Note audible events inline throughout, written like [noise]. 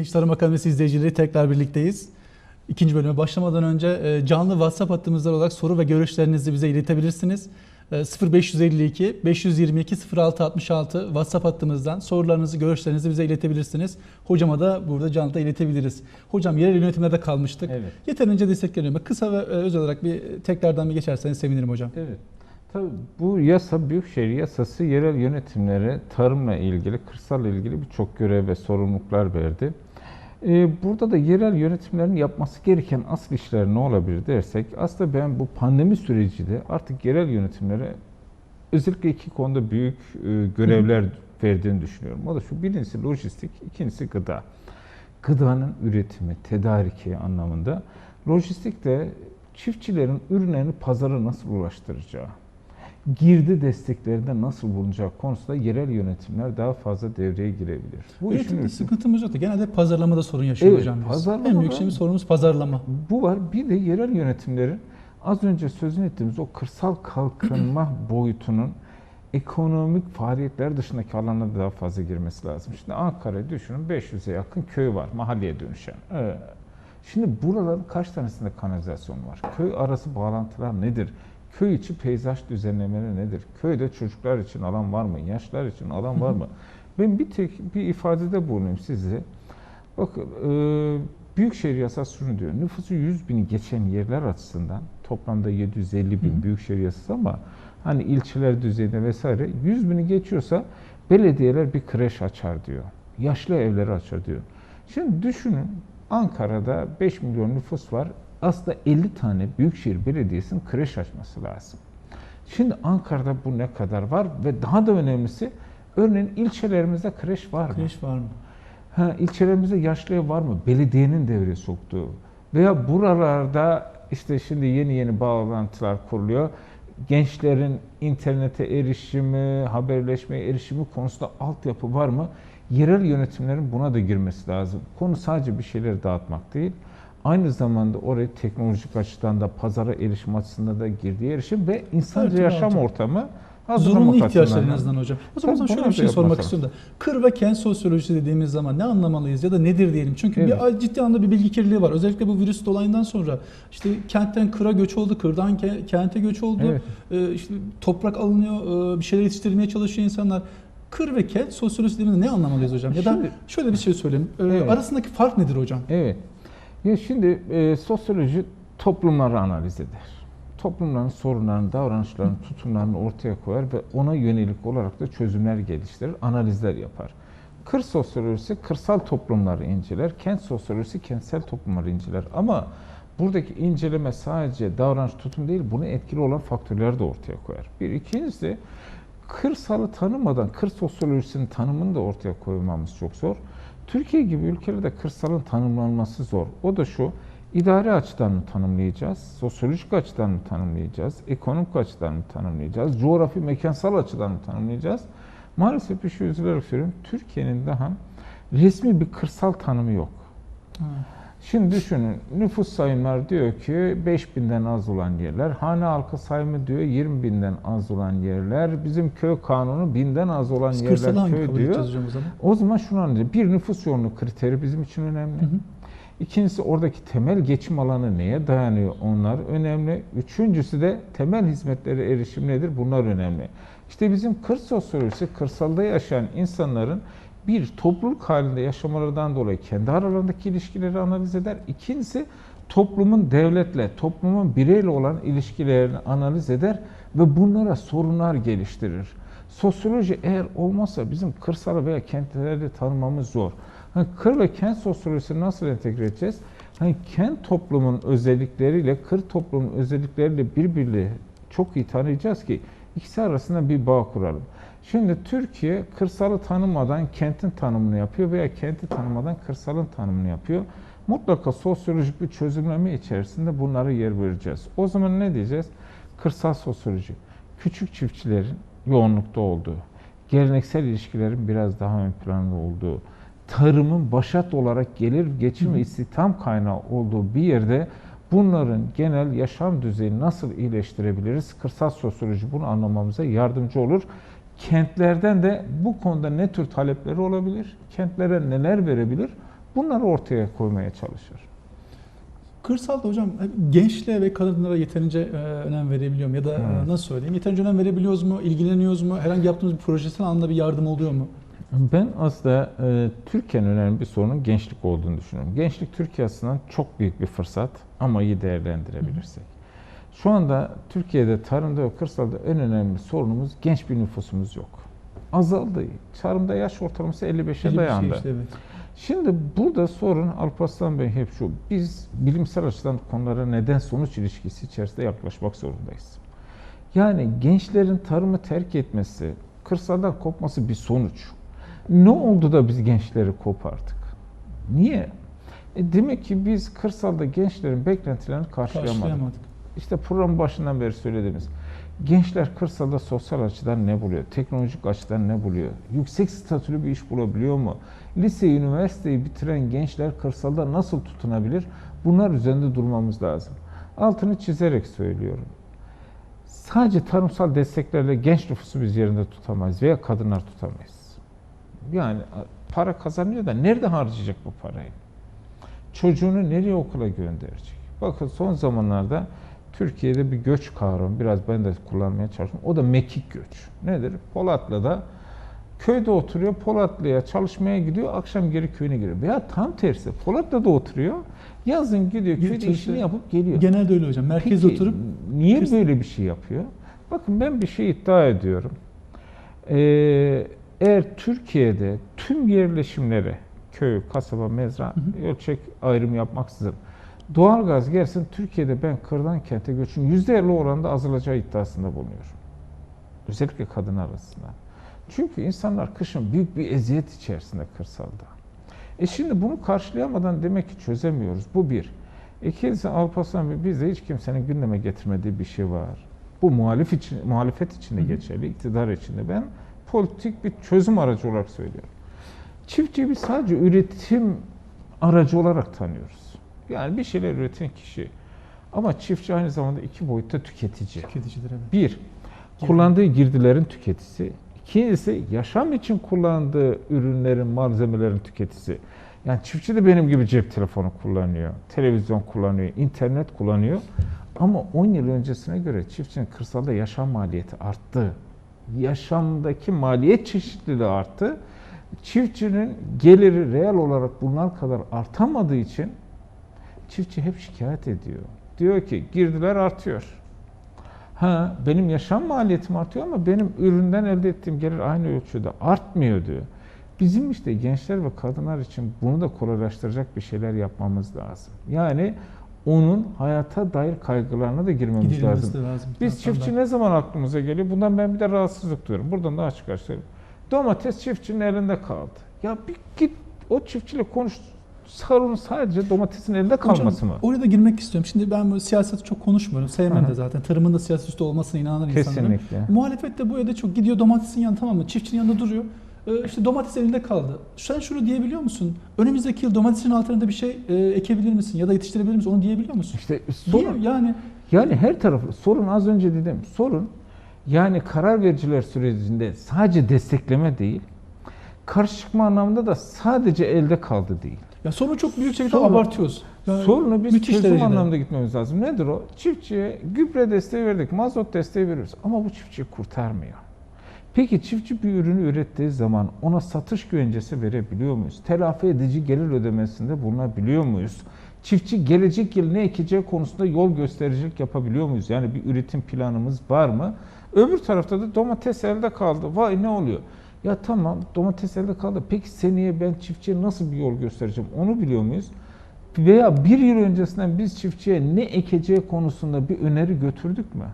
Genç Tarım Akademisi izleyicileri tekrar birlikteyiz. İkinci bölüme başlamadan önce e, canlı WhatsApp hattımızdan olarak soru ve görüşlerinizi bize iletebilirsiniz. E, 0552 522 0666 WhatsApp hattımızdan sorularınızı, görüşlerinizi bize iletebilirsiniz. Hocama da burada canlıda iletebiliriz. Hocam yerel yönetimlerde kalmıştık. Evet. Yeterince destekleniyor. Kısa ve e, özel olarak bir tekrardan bir geçerseniz sevinirim hocam. Evet. Tabii bu yasa Büyükşehir Yasası yerel yönetimlere tarımla ilgili, kırsalla ilgili birçok görev ve sorumluluklar verdi. Ee, Burada da yerel yönetimlerin yapması gereken asıl işler ne olabilir dersek, aslında ben bu pandemi süreci de artık yerel yönetimlere özellikle iki konuda büyük e, görevler verdiğini düşünüyorum. O da şu, birincisi lojistik, ikincisi gıda. Gıdanın üretimi, tedariki anlamında. Lojistik de çiftçilerin ürünlerini pazara nasıl ulaştıracağı, girdi desteklerinde nasıl bulunacağı konusunda yerel yönetimler daha fazla devreye girebilir. Bu Üretimde sıkıntımız yok da genelde pazarlamada sorun yaşıyor Evet, hocam. pazarlama en büyük şeyimiz sorunumuz pazarlama. Bu var. Bir de yerel yönetimlerin az önce sözünü ettiğimiz o kırsal kalkınma [clears throat] boyutunun ekonomik faaliyetler dışındaki alanlara daha fazla girmesi lazım. Şimdi Ankara'yı düşünün 500'e yakın köy var mahalleye dönüşen. Ee, Şimdi buraların kaç tanesinde kanalizasyon var? Köy arası bağlantılar nedir? Köy içi peyzaj düzenlemeleri nedir? Köyde çocuklar için alan var mı? Yaşlar için alan var mı? Ben bir tek bir ifadede bulunayım size. Bakın e, Büyükşehir Yasası şunu diyor. Nüfusu 100 bini geçen yerler açısından toplamda 750 bin Hı. Büyükşehir Yasası ama hani ilçeler düzeyinde vesaire 100 bini geçiyorsa belediyeler bir kreş açar diyor. Yaşlı evleri açar diyor. Şimdi düşünün Ankara'da 5 milyon nüfus var. Aslında 50 tane Büyükşehir Belediyesi'nin kreş açması lazım. Şimdi Ankara'da bu ne kadar var ve daha da önemlisi örneğin ilçelerimizde kreş var mı? Kreş var mı? Ha, ilçelerimizde yaşlı ev var mı? Belediyenin devreye soktuğu. Veya buralarda işte şimdi yeni yeni bağlantılar kuruluyor. Gençlerin internete erişimi, haberleşmeye erişimi konusunda altyapı var mı? Yerel yönetimlerin buna da girmesi lazım. Konu sadece bir şeyleri dağıtmak değil. Aynı zamanda oraya teknolojik açıdan da pazara erişim açısından da girdiği erişim ve insanca türlü yaşam altyapı. ortamı Zorunlu hazırlamak ihtiyaçlar en açısından. azından hocam. O zaman şöyle bir şey sormak istiyorum da. Kır ve kent sosyolojisi dediğimiz zaman ne anlamalıyız ya da nedir diyelim. Çünkü Evet. bir ciddi anlamda bir bilgi kirliliği var. Özellikle bu virüs dolayından sonra işte kentten kıra göç oldu, kırdan ke- kente göç oldu. Evet. Ee, işte toprak alınıyor, e, bir şeyler yetiştirmeye çalışıyor insanlar. Kır ve kent sosyolojisi dediğimizde ne anlamalıyız hocam? Ya da Şimdi- şöyle bir şey söyleyeyim. Ee, Evet. Arasındaki fark nedir hocam? Evet. Ya şimdi e, sosyoloji toplumları analiz eder. Toplumların sorunlarını, davranışlarını, tutumlarını ortaya koyar ve ona yönelik olarak da çözümler geliştirir, analizler yapar. Kır sosyolojisi kırsal toplumları inceler, kent sosyolojisi kentsel toplumları inceler. Ama buradaki inceleme sadece davranış, tutum değil, bunu etkili olan faktörleri de ortaya koyar. Bir ikincisi kırsalı tanımadan kır sosyolojisinin tanımını da ortaya koymamız çok zor. Türkiye gibi ülkelerde kırsalın tanımlanması zor. O da şu, idari açıdan mı tanımlayacağız, sosyolojik açıdan mı tanımlayacağız, ekonomik açıdan mı tanımlayacağız, coğrafi, mekansal açıdan mı tanımlayacağız? Maalesef bir şey üzülerek söylüyorum, Türkiye'nin daha resmi bir kırsal tanımı yok. Şimdi düşünün nüfus sayımlar diyor ki 5000'den az olan yerler, hane halkı sayımı diyor 20 binden az olan yerler, bizim köy kanunu 1000'den az olan Biz yerler köy diyor. o zaman? O zaman şunu anlayacağız. Bir nüfus yoğunluğu kriteri bizim için önemli. Hı hı. İkincisi oradaki temel geçim alanı neye dayanıyor onlar önemli. Üçüncüsü de temel hizmetlere erişim nedir bunlar önemli. İşte bizim kır sosyolojisi kırsalda yaşayan insanların bir topluluk halinde yaşamalarından dolayı kendi aralarındaki ilişkileri analiz eder. İkincisi toplumun devletle, toplumun bireyle olan ilişkilerini analiz eder ve bunlara sorunlar geliştirir. Sosyoloji eğer olmazsa bizim kırsalı veya kentleri tanımamız zor. Hani kır ve kent sosyolojisini nasıl entegre edeceğiz? Hani kent toplumun özellikleriyle kır toplumun özellikleriyle birbirine çok iyi tanıyacağız ki ikisi arasında bir bağ kuralım. Şimdi Türkiye kırsalı tanımadan kentin tanımını yapıyor veya kenti tanımadan kırsalın tanımını yapıyor. Mutlaka sosyolojik bir çözümleme içerisinde bunları yer vereceğiz. O zaman ne diyeceğiz? Kırsal sosyoloji. Küçük çiftçilerin yoğunlukta olduğu, geleneksel ilişkilerin biraz daha ön planda olduğu, tarımın başat olarak gelir, geçim ve istihdam kaynağı olduğu bir yerde bunların genel yaşam düzeyini nasıl iyileştirebiliriz? Kırsal sosyoloji bunu anlamamıza yardımcı olur. Kentlerden de bu konuda ne tür talepleri olabilir? Kentlere neler verebilir? Bunları ortaya koymaya çalışır. Kırsalda hocam hep gençliğe ve kadınlara yeterince e, önem verebiliyor mu? Ya da e, Evet. nasıl söyleyeyim? Yeterince önem verebiliyoruz mu? İlgileniyoruz mu? Herhangi yaptığımız bir projesel anlamda bir yardım oluyor mu? Ben aslında e, Türkiye'nin önemli bir sorunun gençlik olduğunu düşünüyorum. Gençlik Türkiye açısından çok büyük bir fırsat ama iyi değerlendirebilirsek. Şu anda Türkiye'de tarımda ve kırsalda en önemli sorunumuz genç bir nüfusumuz yok. Azaldı. Tarımda yaş ortalaması 55'e Belli bir şey dayandı. işte, evet. Şimdi burada sorun Alparslan Bey hep şu. Biz bilimsel açıdan konulara neden sonuç ilişkisi içerisinde yaklaşmak zorundayız. Yani gençlerin tarımı terk etmesi, kırsaldan kopması bir sonuç. Ne oldu da biz gençleri kopardık? Niye? E demek ki biz kırsalda gençlerin beklentilerini karşılayamadık. Karşılayamadık. İşte program başından beri söylediğimiz. Gençler kırsalda sosyal açıdan ne buluyor? Teknolojik açıdan ne buluyor? Yüksek statülü bir iş bulabiliyor mu? Lise, üniversiteyi bitiren gençler kırsalda nasıl tutunabilir? Bunlar üzerinde durmamız lazım. Altını çizerek söylüyorum. Sadece tarımsal desteklerle genç nüfusu biz yerinde tutamayız veya kadınlar tutamayız. Yani para kazanıyor da nerede harcayacak bu parayı? Çocuğunu nereye okula gönderecek? Bakın son zamanlarda Türkiye'de bir göç kavramı biraz ben de kullanmaya çalıştım. O da mekik göç. Nedir? Polatlı'da köyde oturuyor, Polatlı'ya çalışmaya gidiyor, akşam geri köyüne giriyor. Veya tam tersi, Polatlı'da oturuyor, yazın gidiyor, köyde çalışıyor. işini yapıp geliyor. Genelde öyle hocam. Merkezde Peki, oturup niye böyle bir şey yapıyor? Bakın ben bir şey iddia ediyorum. Ee, eğer Türkiye'de tüm yerleşimlere köy, kasaba, mezra, ölçek ayrımı yapmaksızın doğalgaz gelsin Türkiye'de ben kırdan kente göçün %50 oranda azalacağı iddiasında bulunuyorum. Özellikle kadın arasında. Çünkü insanlar kışın büyük bir eziyet içerisinde kırsalda. E şimdi bunu karşılayamadan demek ki çözemiyoruz. Bu bir. İkincisi Alparslan bizde hiç kimsenin gündeme getirmediği bir şey var. Bu muhalif için, muhalefet için de Hı hı. geçerli, iktidar için de. Ben politik bir çözüm aracı olarak söylüyorum. Çiftçiyi biz sadece üretim aracı olarak tanıyoruz. Yani bir şeyler üreten kişi. Ama çiftçi aynı zamanda iki boyutta tüketici. tüketicidir evet. Bir, kullandığı girdilerin tüketisi. İkincisi, yaşam için kullandığı ürünlerin, malzemelerin tüketisi. Yani çiftçi de benim gibi cep telefonu kullanıyor, televizyon kullanıyor, internet kullanıyor. Ama 10 yıl öncesine göre çiftçinin kırsalda yaşam maliyeti arttı. Yaşamdaki maliyet çeşitliliği arttı. Çiftçinin geliri reel olarak bunlar kadar artamadığı için çiftçi hep şikayet ediyor. Diyor ki girdiler artıyor. Ha benim yaşam maliyetim artıyor ama benim üründen elde ettiğim gelir aynı ölçüde artmıyor diyor. Bizim işte gençler ve kadınlar için bunu da kolaylaştıracak bir şeyler yapmamız lazım. Yani onun hayata dair kaygılarına da girmemiz lazım. Lazım. Biz Taraftan çiftçi da. ne zaman aklımıza geliyor? Bundan ben bir de rahatsızlık duyuyorum. Buradan da açık açık söyleyeyim. Domates çiftçinin elinde kaldı. Ya bir git o çiftçiyle konuş. Sorun sadece domatesin elinde kalması mı? Oraya da girmek istiyorum. Şimdi ben bu siyaseti çok konuşmuyorum. Sevmem de zaten. Tarımın da siyaset üstü olmasına inanan insanlarım. Kesinlikle. Muhalefet de bu yerde çok gidiyor domatesin yanı tamam mı? Çiftçinin yanında duruyor. Ee, işte domates elinde kaldı. Sen şunu diyebiliyor musun? Önümüzdeki yıl domatesin altında bir şey e, ekebilir misin? Ya da yetiştirebilir misin? Onu diyebiliyor musun? İşte sorun, yani yani her tarafı sorun az önce dedim. Sorun yani karar vericiler sürecinde sadece destekleme değil, karşı çıkma anlamında da sadece elde kaldı değil. ya sorunu çok büyük şekilde Sorun- abartıyoruz. Yani Sorunu biz çözüm derecede. anlamda gitmemiz lazım. Nedir o? Çiftçiye gübre desteği verdik, mazot desteği veriyoruz ama bu çiftçiyi kurtarmıyor. Peki çiftçi bir ürünü ürettiği zaman ona satış güvencesi verebiliyor muyuz? Telafi edici gelir ödemesinde bulunabiliyor muyuz? Çiftçi gelecek yıl ne ekeceği konusunda yol göstericilik yapabiliyor muyuz? Yani bir üretim planımız var mı? Öbür tarafta da domates elde kaldı. Vay ne oluyor? Ya tamam domates elde kaldı. Peki seneye ben çiftçiye nasıl bir yol göstereceğim? Onu biliyor muyuz? Veya bir yıl öncesinden biz çiftçiye ne ekeceği konusunda bir öneri götürdük mü?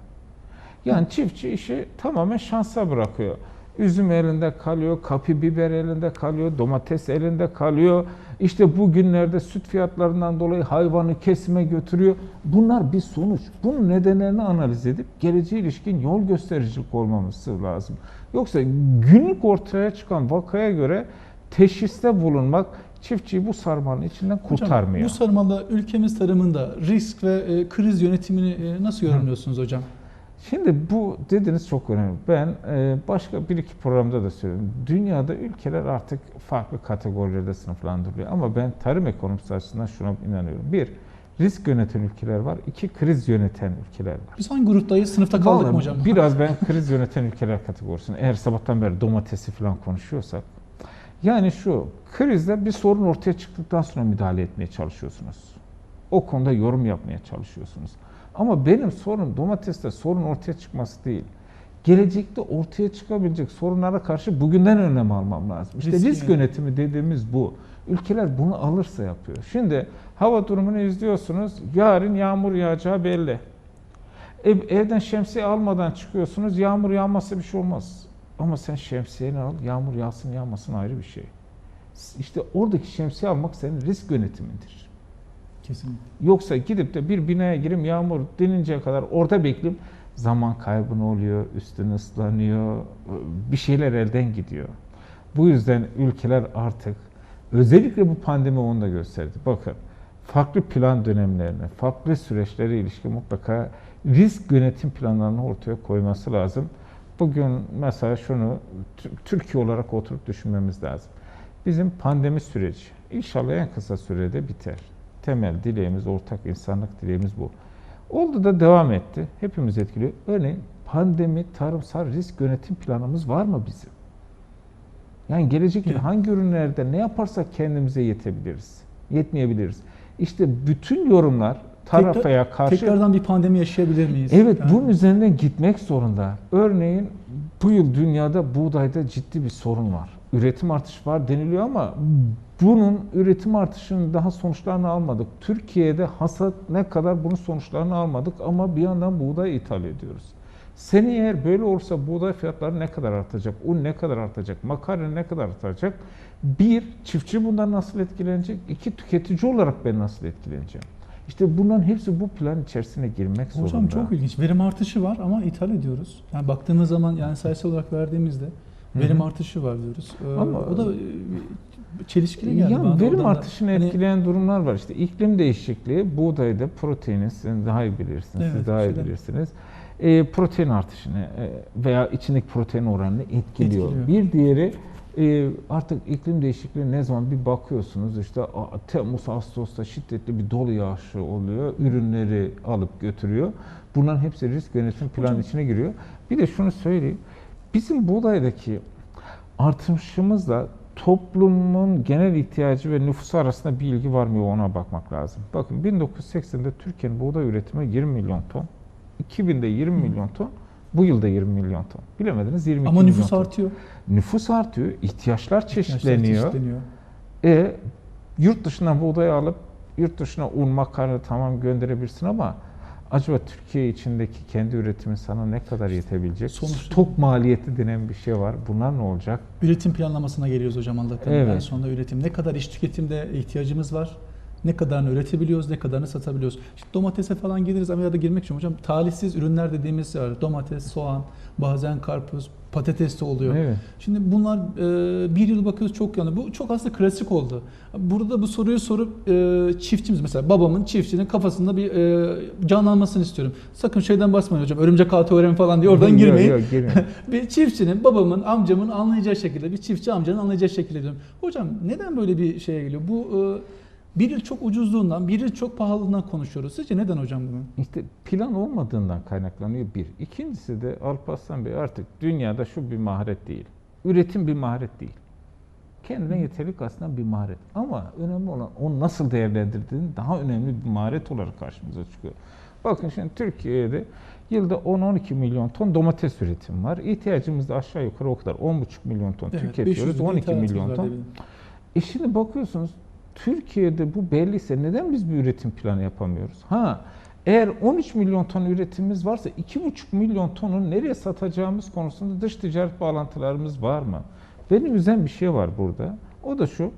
Yani çiftçi işi tamamen şansa bırakıyor. Üzüm elinde kalıyor, kapi biber elinde kalıyor, domates elinde kalıyor. İşte bugünlerde süt fiyatlarından dolayı hayvanı kesime götürüyor. Bunlar bir sonuç. Bunun nedenlerini analiz edip geleceğe ilişkin yol göstericilik olmamız lazım. Yoksa günlük ortaya çıkan vakaya göre teşhiste bulunmak çiftçiyi bu sarmalın içinden Hocam, kurtarmıyor. bu sarmalla ülkemiz tarımında risk ve e, kriz yönetimini e, nasıl yorumluyorsunuz hocam? Şimdi bu dediniz çok önemli. Ben e, başka bir iki programda da söyledim. Dünyada ülkeler artık farklı kategorilerde sınıflandırılıyor. Ama ben tarım ekonomisi açısından şuna inanıyorum. Bir, risk yöneten ülkeler var. İki, kriz yöneten ülkeler var. Biz hangi gruptayız? Sınıfta kaldık mı Vallahi hocam? [laughs] Biraz ben kriz yöneten ülkeler kategorisine. Eğer sabahtan beri domatesi falan konuşuyorsak. Yani şu, krizde bir sorun ortaya çıktıktan sonra müdahale etmeye çalışıyorsunuz. O konuda yorum yapmaya çalışıyorsunuz. Ama benim sorun domateste sorun ortaya çıkması değil. Gelecekte ortaya çıkabilecek sorunlara karşı bugünden önlem almam lazım. İşte Risk risk, yönetimi. yönetimi dediğimiz bu. Ülkeler bunu alırsa yapıyor. Şimdi hava durumunu izliyorsunuz. Yarın yağmur yağacağı belli. Ev, evden şemsiye almadan çıkıyorsunuz. Yağmur yağması bir şey olmaz. Ama sen şemsiyeni al. Yağmur yağsın yağmasın ayrı bir şey. İşte oradaki şemsiye almak senin risk yönetimindir. Kesinlikle. Yoksa gidip de bir binaya girim yağmur dininceye kadar orada bekleyeyim. Zaman kaybı ne oluyor? Üstün ıslanıyor. Bir şeyler elden gidiyor. Bu yüzden ülkeler artık özellikle bu pandemi onu da gösterdi. Bakın farklı plan dönemlerine, farklı süreçlere ilişkin mutlaka risk yönetim planlarını ortaya koyması lazım. Bugün mesela şunu Tü- Türkiye olarak oturup düşünmemiz lazım. Bizim pandemi süreci inşallah en kısa sürede biter. Temel dileğimiz, ortak insanlık dileğimiz bu. Oldu da devam etti. Hepimiz etkiliyor. Örneğin pandemi tarımsal risk yönetim planımız var mı bizim? Yani gelecek yıl hangi ürünlerde ne yaparsak kendimize yetebiliriz, yetmeyebiliriz. İşte bütün yorumlar tarafaya karşı Tekrardan bir pandemi yaşayabilir miyiz? Evet Yani bunun üzerinden gitmek zorunda. Örneğin bu yıl dünyada buğdayda ciddi bir sorun var. Üretim artışı var deniliyor ama bunun üretim artışının daha sonuçlarını almadık. Türkiye'de hasat ne kadar bunun sonuçlarını almadık ama bir yandan buğday ithal ediyoruz. Seneye eğer böyle olursa buğday fiyatları ne kadar artacak, un ne kadar artacak, makarna ne kadar artacak? Bir, çiftçi bundan nasıl etkilenecek? İki, tüketici olarak ben nasıl etkileneceğim? İşte bunların hepsi bu plan içerisine girmek zorunda. Hocam çok ilginç. Verim artışı var ama ithal ediyoruz. Yani baktığımız zaman yani sayısal olarak verdiğimizde verim hı. artışı var diyoruz. Ee, Ama- o da çelişkili geldi Ya bana. verim da- artışını hani- etkileyen durumlar var. İşte iklim değişikliği, buğdayda proteini siz daha iyi bilirsiniz. Evet, siz daha iyi bilirsiniz. E, protein artışını e, veya içindeki protein oranını etkiliyor. Etkiliyor. Bir diğeri e, artık iklim değişikliği ne zaman bir bakıyorsunuz işte Temmuz, Ağustos'ta şiddetli bir dolu yağışı oluyor. Ürünleri alıp götürüyor. Bunların hepsi risk yönetim planı Hocam- içine giriyor. Bir de şunu söyleyeyim. Bizim buğdaydaki artışımızla toplumun genel ihtiyacı ve nüfusu arasında bir ilgi var mı ona bakmak lazım. Bakın 1980'de Türkiye'nin buğday üretimi 20 milyon ton. 2000'de 20 milyon ton. Bu yılda 20 milyon ton. Bilemediniz 22 Ama milyon nüfus ton. artıyor. Nüfus artıyor, ihtiyaçlar İhtiyaçlar çeşitleniyor. çeşitleniyor. E yurt dışından buğday alıp yurt dışına un, makarna tamam gönderebilirsin ama acaba Türkiye içindeki kendi üretimin sana ne kadar yetebilecek? Sonuçta- Stok maliyeti denen bir şey var. Bunlar ne olacak? Üretim planlamasına geliyoruz hocam Allah'tan. Evet. En sonunda üretim. Ne kadar iş tüketimde ihtiyacımız var? Ne kadarını üretebiliyoruz, ne kadarını satabiliyoruz. İşte domatese falan geliriz ama ya da girmek için hocam talihsiz ürünler dediğimiz var. Domates, soğan, bazen karpuz, patates de oluyor. Evet. Şimdi bunlar e, bir yıl bakıyoruz çok yanı. Bu çok aslında klasik oldu. Burada bu soruyu sorup e, çiftçimiz mesela babamın çiftçinin kafasında bir e, canlanmasını istiyorum. Sakın şeyden basmayın hocam. Örümcek ağ teoremi falan diye oradan Yok, girmeyin. Yok, girmeyin. [laughs] bir çiftçinin, babamın, amcamın anlayacağı şekilde, bir çiftçi amcanın anlayacağı şekilde diyorum. Hocam neden böyle bir şeye geliyor? Bu e, bir yıl çok ucuzluğundan, bir yıl çok pahalılığından konuşuyoruz. Sizce neden hocam bunun? İşte plan olmadığından kaynaklanıyor bir. İkincisi de Alparslan Bey artık dünyada şu bir maharet değil. Üretim bir maharet değil. Kendine yeterlik aslında bir maharet. Ama önemli olan onu nasıl değerlendirdiğin daha önemli bir maharet olarak karşımıza çıkıyor. Bakın şimdi Türkiye'de yılda 10-12 milyon ton domates üretimi var. İhtiyacımız da aşağı yukarı o kadar. 10,5 milyon ton tüketiyoruz. 500 bin 12 ithalatımız milyon ton. E şimdi bakıyorsunuz Türkiye'de bu belliyse neden biz bir üretim planı yapamıyoruz? Ha eğer 13 milyon ton üretimimiz varsa 2,5 milyon tonun nereye satacağımız konusunda dış ticaret bağlantılarımız var mı? Beni üzen bir şey var burada. O da şu.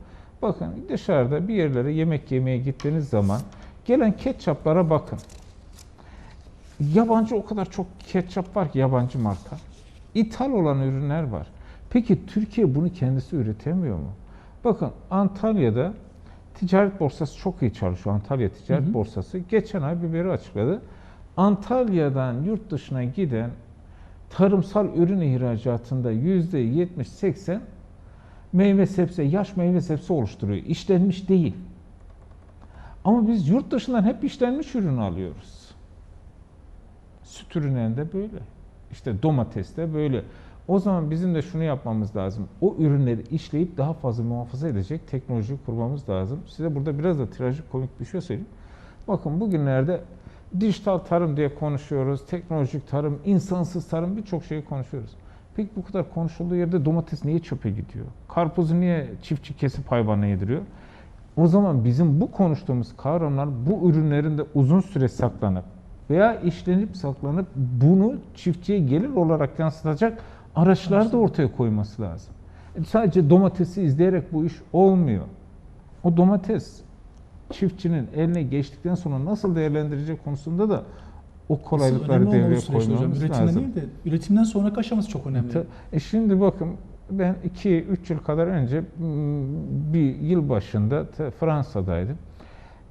Bakın dışarıda bir yerlere yemek yemeye gittiğiniz zaman gelen ketçaplara bakın. Yabancı o kadar çok ketçap var ki yabancı marka. İthal olan ürünler var. Peki Türkiye bunu kendisi üretemiyor mu? Bakın Antalya'da ticaret borsası çok iyi çalışıyor. Antalya Ticaret Hı hı. Borsası geçen ay bir veri açıkladı. Antalya'dan yurt dışına giden tarımsal ürün ihracatında yüzde 70-80 meyve sebze, yaş meyve sebze oluşturuyor. İşlenmiş değil. Ama biz yurt dışından hep işlenmiş ürün alıyoruz. Süt ürünlerinde böyle. İşte domateste böyle. O zaman bizim de şunu yapmamız lazım. O ürünleri işleyip daha fazla muhafaza edecek teknoloji kurmamız lazım. Size burada biraz da trajikomik bir şey söyleyeyim. Bakın bugünlerde dijital tarım diye konuşuyoruz. Teknolojik tarım, insansız tarım birçok şeyi konuşuyoruz. Peki bu kadar konuşulduğu yerde domates niye çöpe gidiyor? Karpuzu niye çiftçi kesip hayvana yediriyor? O zaman bizim bu konuştuğumuz kavramlar bu ürünlerin de uzun süre saklanıp veya işlenip saklanıp bunu çiftçiye gelir olarak yansıtacak araçlar da ortaya koyması lazım. E, Sadece domatesi izleyerek bu iş olmuyor. O domates çiftçinin eline geçtikten sonra nasıl değerlendirecek konusunda da o kolaylıkları devreye hocam. koymamız Üretimden lazım. değil de üretimden sonraki aşaması çok önemli. Ta- E şimdi bakın ben 2-3 yıl kadar önce bir yıl başında Fransa'daydım.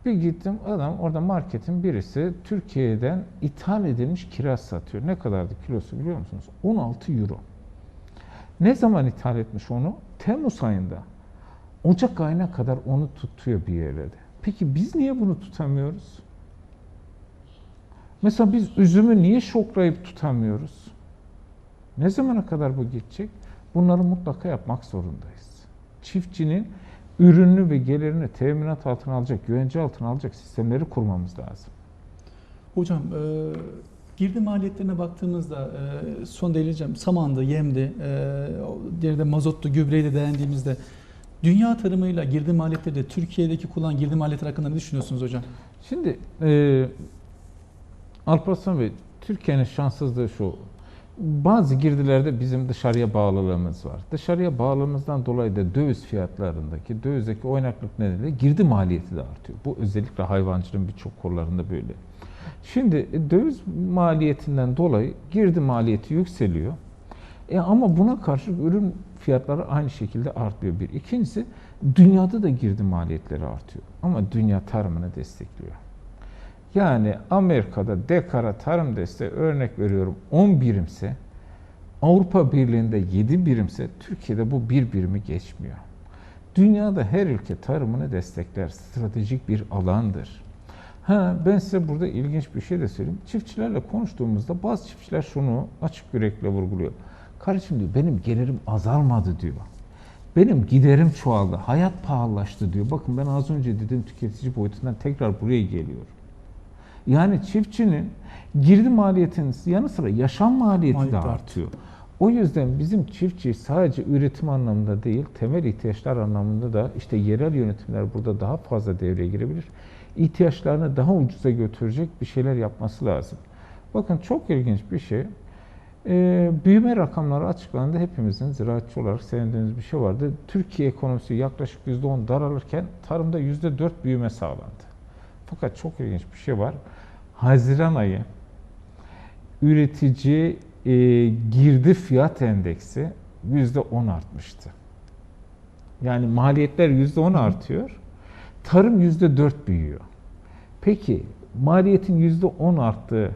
Bir gittim adam orada marketin birisi Türkiye'den ithal edilmiş kiraz satıyor. Ne kadardı kilosu biliyor musunuz? 16 euro. Ne zaman ithal etmiş onu? Temmuz ayında. Ocak ayına kadar onu tutuyor bir yerlerde. Peki biz niye bunu tutamıyoruz? Mesela biz üzümü niye şoklayıp tutamıyoruz? Ne zamana kadar bu gidecek? Bunları mutlaka yapmak zorundayız. Çiftçinin ürününü ve gelirini teminat altına alacak, güvence altına alacak sistemleri kurmamız lazım. Hocam e, girdi maliyetlerine baktığımızda e, son değineceğim samandı, yemdi, e, diğeri de mazottu, gübreydi değindiğimizde dünya tarımıyla girdi maliyetleri de Türkiye'deki kullanılan girdi maliyetleri hakkında ne düşünüyorsunuz hocam? Şimdi e, Alparslan Bey, Türkiye'nin şanssızlığı şu. Bazı girdilerde bizim dışarıya bağlılığımız var. Dışarıya bağlılığımızdan dolayı da döviz fiyatlarındaki, dövizdeki oynaklık nedeniyle girdi maliyeti de artıyor. Bu özellikle hayvancılığın birçok kollarında böyle. Şimdi e, döviz maliyetinden dolayı girdi maliyeti yükseliyor. E ama buna karşı ürün fiyatları aynı şekilde artmıyor bir. İkincisi dünyada da girdi maliyetleri artıyor. Ama dünya tarımını destekliyor. Yani Amerika'da dekara tarım desteği örnek veriyorum 10 birimse Avrupa Birliği'nde 7 birimse Türkiye'de bu bir birimi geçmiyor. Dünyada her ülke tarımını destekler. Stratejik bir alandır. Ha, ben size burada ilginç bir şey de söyleyeyim. Çiftçilerle konuştuğumuzda bazı çiftçiler şunu açık yürekle vurguluyor. Kardeşim diyor benim gelirim azalmadı diyor. Benim giderim çoğaldı. Hayat pahalılaştı diyor. Bakın ben az önce dedim tüketici boyutundan tekrar buraya geliyorum. Yani çiftçinin girdi maliyetinin yanı sıra yaşam maliyeti Maliyeti de artıyor. artıyor. O yüzden bizim çiftçi sadece üretim anlamında değil, temel ihtiyaçlar anlamında da işte yerel yönetimler burada daha fazla devreye girebilir. İhtiyaçlarını daha ucuza götürecek bir şeyler yapması lazım. Bakın çok ilginç bir şey. Ee, büyüme rakamları açıklandı. Hepimizin ziraatçı olarak sevindiğimiz bir şey vardı. Türkiye ekonomisi yaklaşık %10 daralırken tarımda %4 büyüme sağlandı. Fakat çok ilginç bir şey var. Haziran ayı üretici e, girdi fiyat endeksi %10 artmıştı. Yani maliyetler %10 artıyor. Tarım %4 büyüyor. Peki maliyetin %10 arttığı,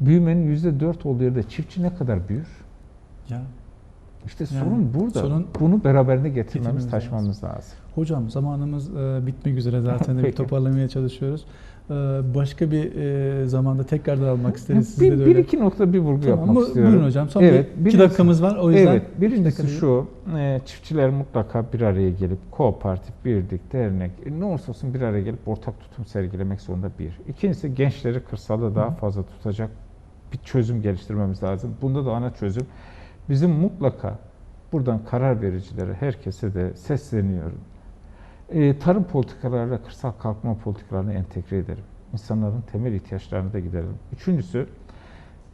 büyümenin %4 olduğu yerde çiftçi ne kadar büyür? Ya İşte Yani sorun burada. sorun- Bunu beraberinde getirmemiz, Getirmemiz taşımamız lazım. Hocam zamanımız e, bitmek üzere zaten de bir [laughs] toparlamaya çalışıyoruz. E, başka bir e, zamanda tekrar da almak isteriz. Siz de bir, de bir iki nokta bir vurgu Tamam, yapmak bu- istiyorum. Buyurun hocam. Son Evet, bir, iki dakikamız var. O yüzden Evet, birincisi şu, e, çiftçiler mutlaka bir araya gelip kooperatif, birlik, dernek, e, ne olursa olsun bir araya gelip ortak tutum sergilemek zorunda bir. İkincisi gençleri kırsalda daha fazla tutacak bir çözüm geliştirmemiz lazım. Bunda da ana çözüm bizim mutlaka buradan karar vericilere, herkese de sesleniyorum. E, tarım politikalarıyla kırsal kalkınma politikalarını entegre edelim. İnsanların temel ihtiyaçlarını da giderelim. Üçüncüsü,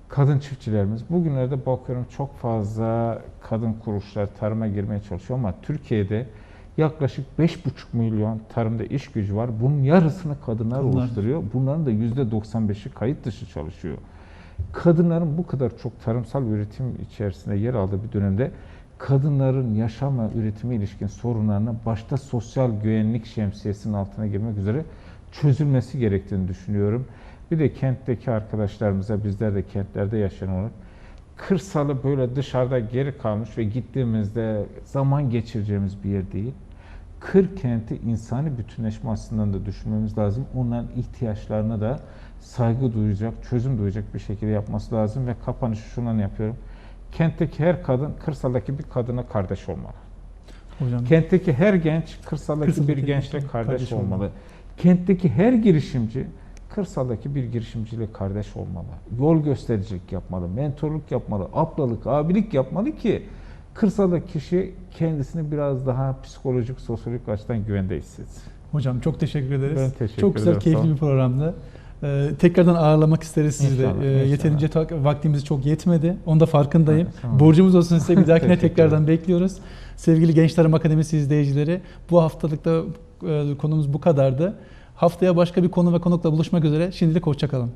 kadın çiftçilerimiz. Bugünlerde bakıyorum çok fazla kadın kuruluşlar tarıma girmeye çalışıyor ama Türkiye'de yaklaşık 5,5 milyon tarımda iş gücü var. Bunun yarısını kadınlar Kadınlar. oluşturuyor. Bunların da %95'i kayıt dışı çalışıyor. Kadınların bu kadar çok tarımsal üretim içerisinde yer aldığı bir dönemde kadınların yaşam ve üretime ilişkin sorunlarını başta sosyal güvenlik şemsiyesinin altına girmek üzere çözülmesi gerektiğini düşünüyorum. Bir de kentteki arkadaşlarımıza bizler de kentlerde yaşayan olarak kırsalı böyle dışarıda geri kalmış ve gittiğimizde zaman geçireceğimiz bir yer değil. Kır kenti insani bütünleşme açısından da düşünmemiz lazım. Onların ihtiyaçlarına da saygı duyacak, çözüm duyacak bir şekilde yapması lazım ve kapanışı şundan yapıyorum. Kentteki her kadın kırsaldaki bir kadına kardeş olmalı. Hocam Kentteki her genç kırsaldaki Kırsaldaki bir gençle kardeş, kardeş olmalı. olmalı. Kentteki her girişimci kırsaldaki bir girişimciyle kardeş olmalı. Yol göstericilik yapmalı, mentorluk yapmalı, ablalık, abilik yapmalı ki kırsaldaki kişi kendisini biraz daha psikolojik, sosyolojik açıdan güvende hissetsin. hocam çok teşekkür ederiz. Ben teşekkür çok güzel, ederim, keyifli bir programdı. Ee, tekrardan ağırlamak isteriz sizi de. İnşallah, Ee, inşallah. yeterince ta- vaktimiz çok yetmedi. Onu da farkındayım. Evet, tamam. Borcumuz olsun size bir [laughs] dahakine Teşekkür tekrardan bekliyoruz. Sevgili Gençlerim Akademisi izleyicileri, bu haftalıkta e, konumuz bu kadardı. Haftaya başka bir konu ve konukla buluşmak üzere. Şimdilik hoşçakalın.